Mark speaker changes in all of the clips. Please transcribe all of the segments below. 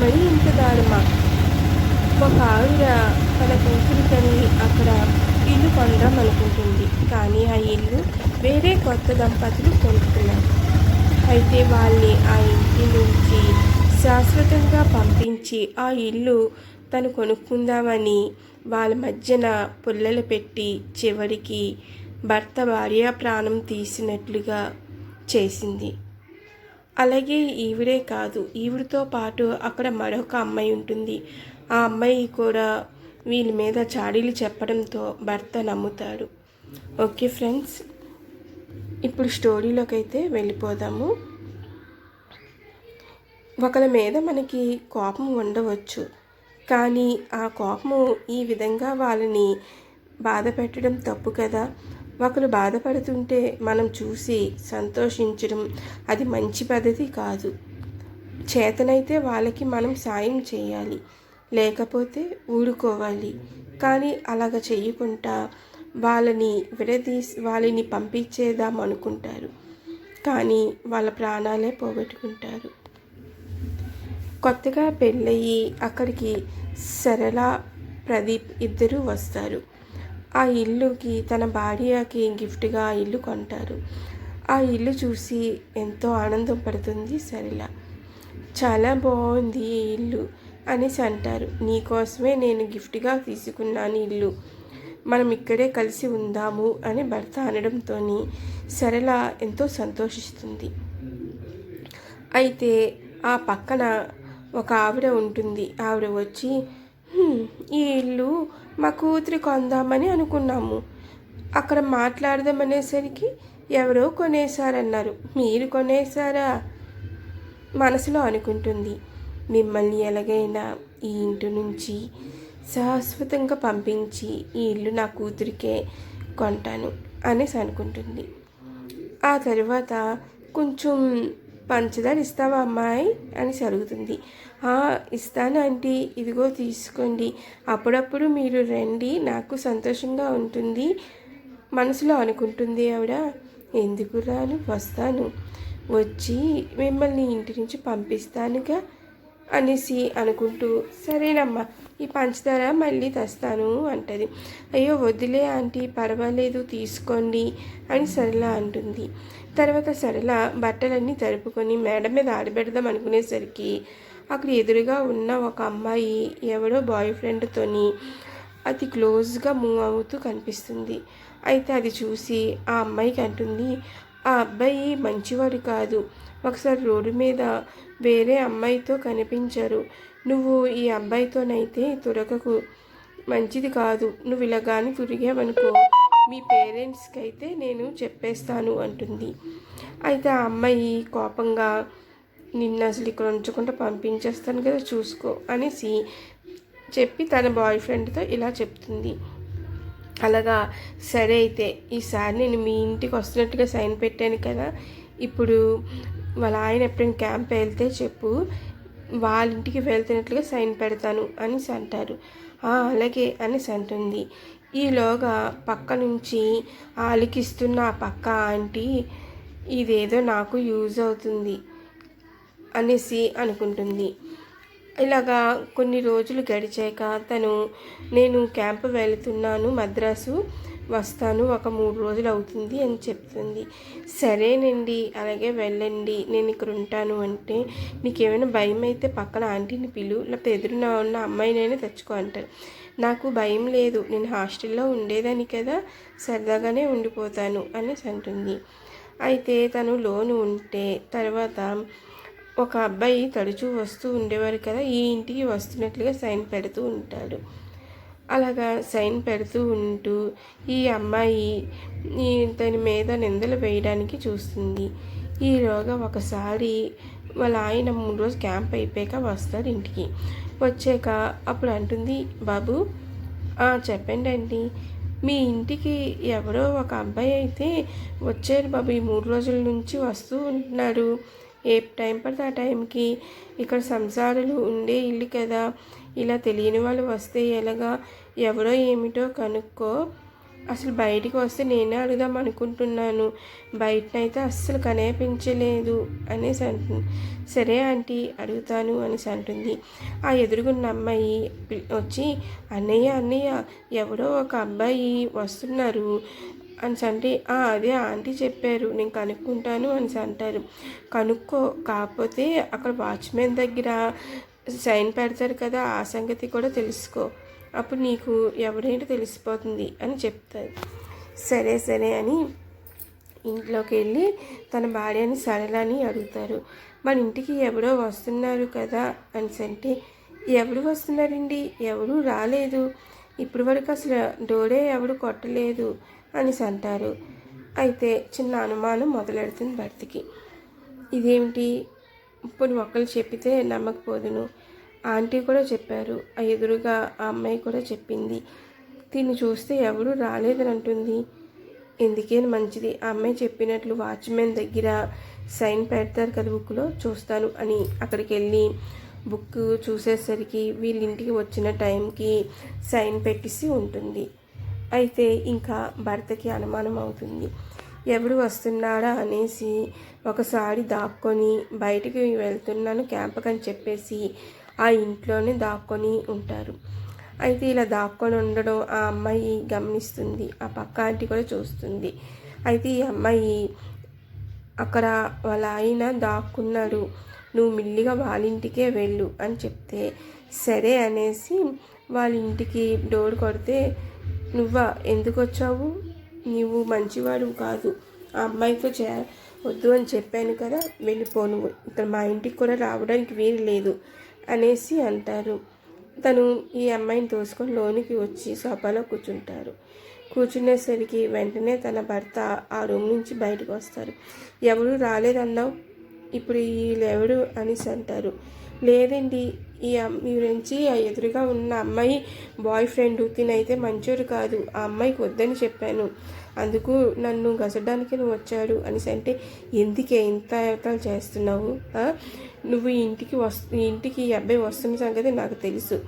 Speaker 1: మరీ ఇంత దారుమా ఒక ఆవిడ తన కూతురికని అక్కడ ఇల్లు కొందాం అనుకుంటుంది కానీ ఆ ఇల్లు వేరే కొత్త దంపతులు కొనుక్కున్నారు. అయితే వాళ్ళని ఆ ఇంటి నుంచి శాశ్వతంగా పంపించి ఆ ఇల్లు తను కొనుక్కుందామని వాళ్ళ మధ్యన పుల్లలు పెట్టి చివరికి భర్త భార్య ప్రాణం తీసినట్లుగా చేసింది. అలాగే ఈవిడే కాదు ఈవిడితో పాటు అక్కడ మరొక అమ్మాయి ఉంటుంది. ఆ అమ్మాయి కూడా వీళ్ళ మీద చాడీలు చెప్పడంతో భర్త నమ్ముతాడు. ఓకే ఫ్రెండ్స్ ఇప్పుడు స్టోరీలోకి అయితే వెళ్ళిపోదాము. ఒకరి మీద మనకి కోపం ఉండవచ్చు కానీ ఆ కోపము ఈ విధంగా వాళ్ళని బాధ పెట్టడం తప్పు కదా? ఒకరు బాధపడుతుంటే మనం చూసి సంతోషించడం అది మంచి పద్ధతి కాదు. చేతనైతే వాళ్ళకి మనం సాయం చేయాలి. లేకపోతే ఊరుకోవాలి. కానీ అలాగ చేయకుండా వాళ్ళని విడదీసి వాళ్ళని పంపించేద్దాం అనుకుంటారు. కానీ వాళ్ళ ప్రాణాలే పోగొట్టుకుంటారు. కొత్తగా పెళ్ళయి అక్కడికి సరళ ప్రదీప్ ఇద్దరూ వస్తారు. ఆ ఇల్లుకి తన భార్యకి గిఫ్ట్గా ఆ ఇల్లు కొంటారు. ఆ ఇల్లు చూసి ఎంతో ఆనందం పడుతుంది సరిల. చాలా బాగుంది ఈ ఇల్లు అనేసి అంటారు. నీకోసమే నేను గిఫ్ట్గా తీసుకున్నాను ఇల్లు. మనం ఇక్కడే కలిసి ఉందాము అని భర్త అనడంతో సరళ ఎంతో సంతోషిస్తుంది. అయితే ఆ పక్కన ఒక ఆవిడ ఉంటుంది. ఆవిడ వచ్చి ఈ ఇల్లు మా కూతురి కొందామని అనుకున్నాము. అక్కడ మాట్లాడదామనేసరికి ఎవరో కొనేశారన్నారు. మీరు కొనేశారా? మనసులో అనుకుంటుంది. మిమ్మల్ని ఎలాగైనా ఈ ఇంటి నుంచి శాశ్వతంగా పంపించి ఈ ఇల్లు నా కూతురికే కొంటాను అనేసి అనుకుంటుంది. ఆ తర్వాత కొంచెం పంచదార ఇస్తావా అమ్మాయి? అని అడుగుతుంది. ఇస్తాను ఆంటీ. ఇదిగో తీసుకోండి. అప్పుడప్పుడు మీరు రండి. నాకు సంతోషంగా ఉంటుంది మనసులో అనుకుంటుంది ఆవిడ. ఎందుకు రాను వస్తాను. వచ్చి మిమ్మల్ని ఇంటి నుంచి పంపిస్తానుగా అనేసి అనుకుంటూ సరేనమ్మా ఈ పంచదార మళ్ళీ తెస్తాను అంటది. అయ్యో వద్దులే ఆంటీ పర్వాలేదు తీసుకోండి అని సరళ అంటుంది. తర్వాత సరళ బట్టలన్నీ తరుపుకొని మేడ మీద ఆడబెడదాం అనుకునేసరికి అక్కడ ఎదురుగా ఉన్న ఒక అమ్మాయి ఎవడో బాయ్ ఫ్రెండ్తోని అతి క్లోజ్గా మూవ్ అవుతూ కనిపిస్తుంది. అయితే అది చూసి ఆ అమ్మాయికి అంటుంది ఆ అబ్బాయి మంచివాడు కాదు. ఒకసారి రోడ్డు మీద వేరే అమ్మాయితో కనిపించారు. నువ్వు ఈ అబ్బాయితోనైతే తురకకు మంచిది కాదు. నువ్వు ఇలా కానీ తిరిగావనుకో. మీ పేరెంట్స్కి అయితే నేను చెప్పేస్తాను అంటుంది. అయితే ఆ అమ్మాయి కోపంగా నిన్ను అసలు ఇక్కడ ఉంచకుండా పంపించేస్తాను కదా చూసుకో అనేసి చెప్పి తన బాయ్ ఫ్రెండ్తో ఇలా చెప్తుంది. అలాగా సరే అయితే ఈసారి నేను మీ ఇంటికి వస్తున్నట్టుగా సైన్ పెట్టాను కదా ఇప్పుడు వాళ్ళ ఆయన ఎప్పుడైనా క్యాంప్ వెళ్తే చెప్పు వాళ్ళ ఇంటికి వెళ్తున్నట్లుగా సైన్ పెడతాను అనేసి అంటారు. అలాగే అనేసి అంటుంది. ఈలోగా పక్క నుంచి ఆలికిస్తున్న ఆ పక్క ఆంటీ ఇదేదో నాకు యూజ్ అవుతుంది అనేసి అనుకుంటుంది. ఇలాగా కొన్ని రోజులు గడిచాక తను నేను క్యాంప్ వెళుతున్నాను మద్రాసు వస్తాను ఒక మూడు రోజులు అవుతుంది అని చెప్తుంది. సరేనండి అలాగే వెళ్ళండి నేను ఇక్కడ ఉంటాను అంటే నీకేమైనా భయం అయితే పక్కన ఆంటీని పిలు లేకపోతే ఎదురున ఉన్న అమ్మాయినైనా తెచ్చుకో అంటారు. నాకు భయం లేదు. నేను హాస్టల్లో ఉండేదాన్ని కదా సరదాగానే ఉండిపోతాను అనేసి అంటుంది. అయితే తను లోను ఉంటే తర్వాత ఒక అబ్బాయి తరచూ వస్తూ ఉండేవారు కదా ఈ ఇంటికి వస్తున్నట్లుగా సైన్ పెడుతూ ఉంటాడు. అలాగా సైన్ పెడుతూ ఉంటూ ఈ అమ్మాయి దాని తన మీద నిందలు వేయడానికి చూస్తుంది. ఈలోగా ఒకసారి వాళ్ళ ఆయన మూడు రోజులు క్యాంప్ అయిపోయాక వస్తాడు ఇంటికి. వచ్చాక అప్పుడు అంటుంది బాబు చెప్పండి అండి మీ ఇంటికి ఎవరో ఒక అబ్బాయి అయితే వచ్చారు బాబు ఈ మూడు రోజుల నుంచి వస్తూ ఉంటున్నారు ఏ టైం పడితే ఆ టైంకి? ఇక్కడ సంసారాలు ఉండే ఇల్లు కదా. ఇలా తెలియని వాళ్ళు వస్తే ఎలాగా? ఎవరో ఏమిటో కనుక్కో. అసలు బయటికి వస్తే నేనే అడుగుదాం అనుకుంటున్నాను. బయటనైతే అస్సలు కనిపించలేదు అనేసి అంటుంది. సరే ఆంటీ అడుగుతాను అనేసి అంటుంది. ఆ ఎదురుగున్న అమ్మాయి వచ్చి అన్నయ్య అన్నయ్య ఎవడో ఒక అబ్బాయి వస్తున్నారు. అని అంటే అదే ఆంటీ చెప్పారు నేను కనుక్కుంటాను అని అంటారు. కనుక్కో కాకపోతే అక్కడ వాచ్మెన్ దగ్గర సైన్ పెడతారు కదా ఆ సంగతి కూడా తెలుసుకో. అప్పుడు నీకు ఎవరేంటో తెలిసిపోతుంది అని చెప్తారు. సరే సరే అని ఇంట్లోకి వెళ్ళి తన భార్యని సరళని అడుగుతారు. మన ఇంటికి ఎవరో వస్తున్నారు కదా అని అంటే ఎవరు వస్తున్నారండి? ఎవరు రాలేదు. ఇప్పటి వరకు అసలు డోరే ఎవరు కొట్టలేదు అనేసి అంటారు. అయితే చిన్న అనుమానం మొదలెడుతుంది భర్తకి ఇదేమిటి? ఇప్పుడు ఒకళ్ళు చెప్పితే నమ్మకపోదును. ఆంటీ కూడా చెప్పారు. ఆ ఎదురుగా ఆ అమ్మాయి కూడా చెప్పింది. దీన్ని చూస్తే ఎవరు రాలేదని అంటుంది. ఎందుకే మంచిది? ఆ అమ్మాయి చెప్పినట్లు వాచ్మెన్ దగ్గర సైన్ పెడతారు కదా బుక్లో చూస్తాను అని అక్కడికి వెళ్ళి బుక్ చూసేసరికి వీళ్ళ ఇంటికి వచ్చిన టైంకి సైన్ పెట్టేసి ఉంటుంది. అయితే ఇంకా భర్తకి అనుమానం అవుతుంది. ఎవడు వస్తున్నాడా? అనేసి ఒకసారి దాక్కొని బయటికి వెళ్తున్నాను క్యాంప్కి అని చెప్పేసి ఆ ఇంట్లోనే దాక్కొని ఉంటారు. అయితే ఇలా దాక్కొని ఉండడం ఆ అమ్మాయి గమనిస్తుంది. ఆ పక్క ఆంటీ కూడా చూస్తుంది. అయితే ఈ అమ్మాయి అక్కడ వాళ్ళ ఆయన దాక్కున్నాడు. నువ్వు మిల్లిగా వాళ్ళ ఇంటికే వెళ్ళు అని చెప్తే సరే అనేసి వాళ్ళ ఇంటికి డోర్ కొడితే నువ్వా ఎందుకు వచ్చావు? నువ్వు మంచివాడు కాదు. ఆ అమ్మాయితో చే వద్దు అని చెప్పాను కదా వెళ్ళిపో నువ్వు. ఇక్కడ మా ఇంటికి కూడా రావడానికి వీలు లేదు. అనేసి అంటారు. తను ఈ అమ్మాయిని తోసుకొని లోనికి వచ్చి సోఫాలో కూర్చుంటారు. కూర్చునేసరికి వెంటనే తన భర్త ఆ రూమ్ నుంచి బయటకు వస్తారు. ఎవరు రాలేదన్నావు? ఇప్పుడు వీళ్ళెవరు అనేసి అంటారు. లేదండి. ఈ గురించి ఆ ఎదురుగా ఉన్న అమ్మాయి బాయ్ ఫ్రెండ్ తినైతే మంచోరు కాదు. ఆ అమ్మాయికి వద్దని చెప్పాను. అందుకు నన్ను గసడానికి నువ్వు వచ్చాడు అనేసి అంటే ఎందుకే ఇంత అవతలు చేస్తున్నావు? నువ్వు ఇంటికి వస్తు ఇంటికి ఈ అబ్బాయి వస్తున్న సంగతి నాకు తెలుసు.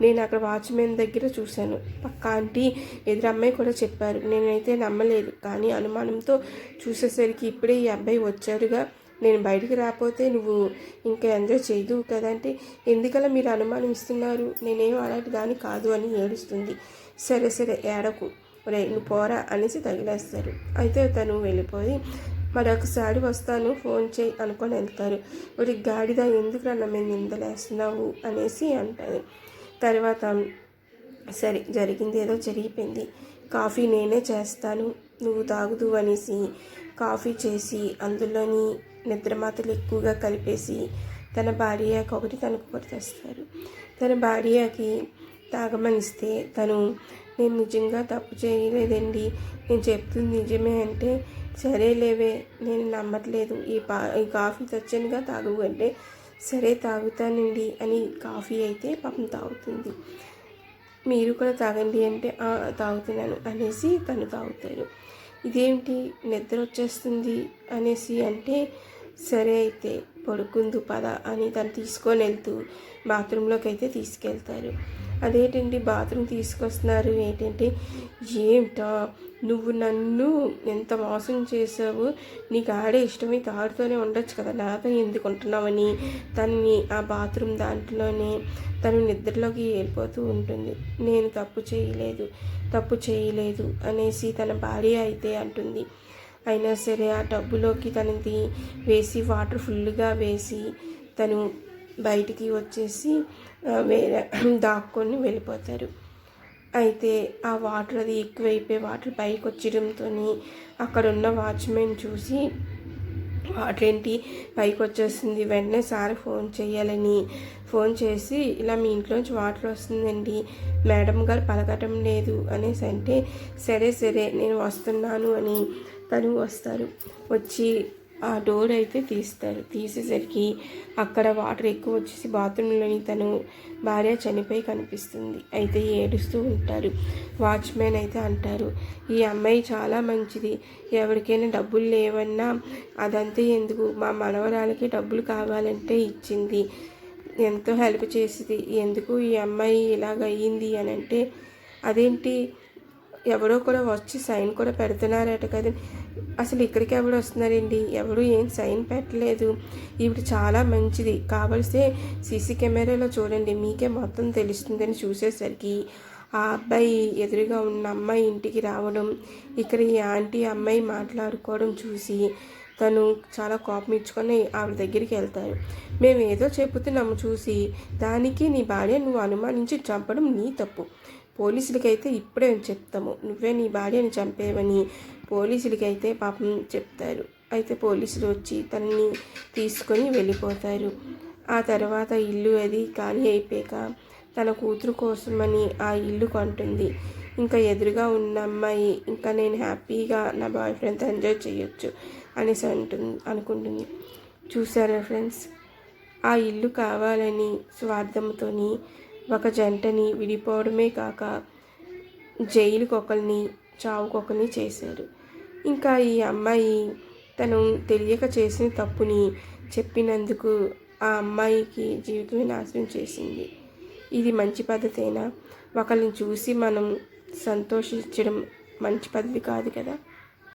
Speaker 1: నేను అక్కడ వాచ్మెన్ దగ్గర చూశాను. పక్క ఆంటీ ఎదురు అమ్మాయి కూడా చెప్పారు. నేనైతే నమ్మలేదు. కానీ అనుమానంతో చూసేసరికి ఇప్పుడే ఈ అబ్బాయి వచ్చాడుగా నేను బయటికి రాకపోతే నువ్వు ఇంకా ఎంజాయ్ చేయదు కదంటే ఎందుకలా మీరు అనుమానం ఇస్తున్నారు నేనేం అలాంటి దాని కాదు అని ఏడుస్తుంది. సరే సరే ఏడకు. రే నువ్వు పోరా అనేసి తగిలేస్తారు. అయితే తను వెళ్ళిపోయి మరొకసారి వస్తాను ఫోన్ చేయి అనుకొని వెళ్తారు. ఒకటి గాడిద ఎందుకు నన్ను మేము నిందలేస్తున్నావు? అనేసి అంటారు తర్వాత సరే జరిగింది ఏదో జరిగిపోయింది. కాఫీ నేనే చేస్తాను నువ్వు తాగుదు అనేసి కాఫీ చేసి అందులోని నిద్రమాతలు ఎక్కువగా కలిపేసి తన భార్యకి ఒకటి తనకు ఒకటి తెస్తారు. తన భార్యకి తాగమనిస్తే తను నేను నిజంగా తప్పు చేయలేదండి. నేను చెప్తుంది నిజమే అంటే సరేలేవే నేను నమ్మట్లేదు. ఈ పా ఈ కాఫీ తెచ్చానుగా తాగు అంటే సరే తాగుతానండి అని కాఫీ అయితే పాపం తాగుతుంది. మీరు కూడా తాగండి అంటే తాగుతున్నాను అనేసి తను తాగుతారు ఇదేంటి నిద్ర వచ్చేస్తుంది అనేసి అంటే సరే అయితే పడుకుందు పద అని తను తీసుకొని వెళ్తూ బాత్రూంలోకి అయితే తీసుకెళ్తారు. అదేంటండి బాత్రూమ్ తీసుకొస్తున్నారు ఏంటంటే ఏమిటో? నువ్వు నన్ను ఎంత మోసం చేసావు నీకు ఆడే ఇష్టమై తాడుతూనే ఉండొచ్చు కదా. నాతో ఎందుకు ఉంటున్నావని? తనని ఆ బాత్రూమ్ దాంట్లోనే తను నిద్రలోకి వెళ్ళిపోతూ ఉంటుంది. నేను తప్పు చేయలేదు తప్పు చేయలేదు అనేసి తన భార్య అయితే అంటుంది. అయినా సరే ఆ టబ్బులోకి తనది వేసి వాటర్ ఫుల్గా వేసి తను బయటికి వచ్చేసి వేరే దాక్కొని వెళ్ళిపోతారు. అయితే ఆ వాటర్ అది ఎక్కువైపోయి వాటర్ పైకి వచ్చడంతో అక్కడ ఉన్న వాచ్మెన్ చూసి వాటర్ ఏంటి పైకి వచ్చేస్తుంది వెంటనే సార్ ఫోన్ చేయాలని ఫోన్ చేసి ఇలా మీ ఇంట్లోంచి వాటర్ వస్తుందండి. మేడం గారు పలకటం లేదు. అనేసి అంటే సరే సరే నేను వస్తున్నాను అని తను వస్తారు. వచ్చి ఆ డోర్ అయితే తీస్తారు. తీసేసరికి అక్కడ వాటర్ ఎక్కువ వచ్చేసి బాత్రూంలోని తను భార్య చనిపోయి కనిపిస్తుంది. అయితే ఏడుస్తూ ఉంటారు. వాచ్మెన్ అయితే అంటారు ఈ అమ్మాయి చాలా మంచిది. ఎవరికైనా డబ్బులు లేవన్నా అదంతా ఎందుకు? మా మనవరాలకి డబ్బులు కావాలంటే ఇచ్చింది. ఎంతో హెల్ప్ చేసింది. ఎందుకు ఈ అమ్మాయి ఇలాగ అయ్యింది అని అంటే అదేంటి? ఎవరో కూడా వచ్చి సైన్ కూడా పెడుతున్నారట కదా? అసలు ఇక్కడికి ఎవరు వస్తున్నారండి ఎవరు ఏం సైన్ పెట్టలేదు. ఇప్పుడు చాలా మంచిది. కావలిస్తే సీసీ కెమెరాలో చూడండి. మీకే మొత్తం తెలుస్తుందని చూసేసరికి ఆ అబ్బాయి ఎదురుగా ఉన్న అమ్మాయి ఇంటికి రావడం ఇక్కడ ఈ ఆంటీ అమ్మాయి మాట్లాడుకోవడం చూసి తను చాలా కోపం ఇచ్చుకొని ఆవిడ దగ్గరికి వెళ్తారు. మేము ఏదో చెబుతున్నాము చూసి దానికి నీ భార్య నువ్వు అనుమానించి చంపడం నీ తప్పు. పోలీసులకైతే ఇప్పుడే చెప్తాము. నువ్వే నీ భార్యను చంపేవని పోలీసులకైతే పాపం చెప్తారు. అయితే పోలీసులు వచ్చి తనని తీసుకొని వెళ్ళిపోతారు. ఆ తర్వాత ఇల్లు అది ఖాళీ అయిపోయాక తన కూతురు కోసమని ఆ ఇల్లు కొంటుంది. ఇంకా ఎదురుగా ఉన్న అమ్మాయి ఇంకా నేను హ్యాపీగా నా బాయ్ ఫ్రెండ్తో ఎంజాయ్ చేయొచ్చు అనేసి అంటుంది అనుకుంటుంది. చూసారా ఫ్రెండ్స్? ఆ ఇల్లు కావాలని స్వార్థంతోని ఒక జంటని విడిపోవడమే కాక జైలుకొకరిని చావుకొకరిని చేశారు. ఇంకా ఈ అమ్మాయి తను తెలియక చేసిన తప్పుని చెప్పినందుకు ఆ అమ్మాయికి జీవితం నాశనం చేసింది. ఇది మంచి పద్ధతేనా? ఒకరిని చూసి మనం సంతోషించడం మంచి పద్ధతి కాదు కదా?